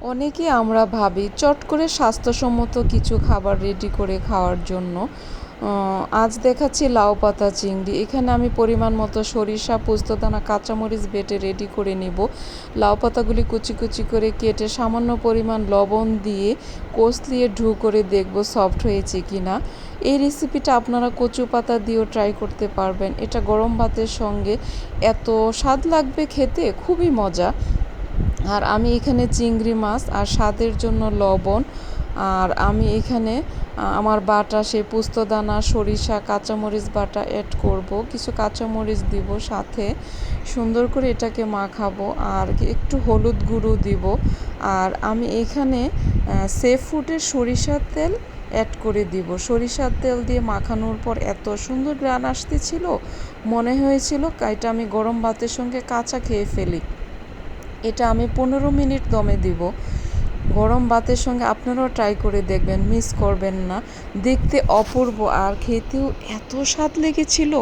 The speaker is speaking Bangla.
অনেকে আমরা ভাবি, চট করে স্বাস্থ্যসম্মত কিছু খাবার রেডি করে খাওয়ার জন্য আজ দেখাচ্ছি লাউ পাতা চিংড়ি। এখানে আমি পরিমাণ মতো সরিষা, পোস্তদানা, কাঁচামরিচ বেটে রেডি করে নেব। লাউ পাতাগুলি কুচি কুচি করে কেটে সামান্য পরিমাণ লবণ দিয়ে কষলিয়ে ঢু করে দেখব সফট হয়েছে কি না এই রেসিপিটা আপনারা কচু পাতা দিয়েও ট্রাই করতে পারবেন। এটা গরম ভাতের সঙ্গে এত স্বাদ লাগবে খেতে, খুবই মজা। আর আমি এখানে চিংড়ি মাছ আর স্বাদের জন্য লবণ। আর আমি এখানে আমার বাটা, সেই পোস্তদানা, সরিষা, কাঁচামরিচ বাটা অ্যাড করব। কিছু কাঁচামরিচ দিব সাথে। সুন্দর করে এটাকে মাখাবো আর একটু হলুদ গুঁড়ো দিব। আর আমি এখানে সে ফুডের সরিষার তেল অ্যাড করে দিব। সরিষার তেল দিয়ে মাখানোর পর এত সুন্দর গ্রান আসতেছিল, মনে হয়েছিল এটা আমি গরম ভাতের সঙ্গে কাঁচা খেয়ে ফেলি। এটা আমি পনেরো মিনিট দমে দিব। গরম ভাতের সঙ্গে আপনারাও ট্রাই করে দেখবেন মিস করবেন না। দেখতে অপূর্ব, আর খেতেও এত স্বাদ লেগেছিল।